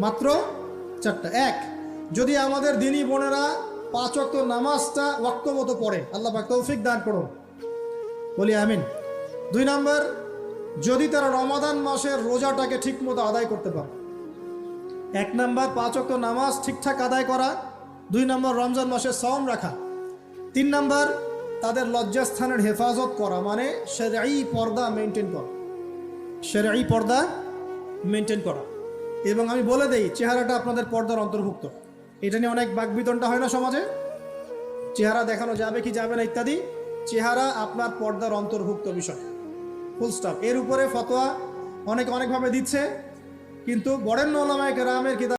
মাত্র চারটা। এক, যদি আমাদের দিনী বোনেরা পাঁচ অক্ত নামাজটা ওয়াক্ত মতো পড়ে, আল্লাহ পাক তৌফিক দান করুন। বলি আমিন। দুই নাম্বার, যদি তারা রমাদান মাসের রোজাটাকে ঠিক মতো আদায় করতে পারে। এক নাম্বার, পাঁচ অক্ত নামাজ ঠিকঠাক আদায় করা। দুই নম্বর, রমজান মাসে সম রাখা। তিন নাম্বার, তাদের লজ্জাস্থানের হেফাজত করা মানে সেরাই পর্দা মেনটেন করা। সেরাই পর্দা মেনটেন করা। এবং আমি বলে দেই, চেহারাটা আপনাদের পর্দার অন্তর্ভুক্ত। এটা নিয়ে অনেক বাকবিতনটা হয় না সমাজে? চেহারা দেখানো যাবে কি যাবে না ইত্যাদি? চেহারা আপনার পর্দার অন্তর্ভুক্ত বিষয়। ফুল স্টপ এর উপরে ফতোয়া অনেক অনেকভাবে দিচ্ছে, কিন্তু বরেণ্য ওলামায় গ্রামের কিতাব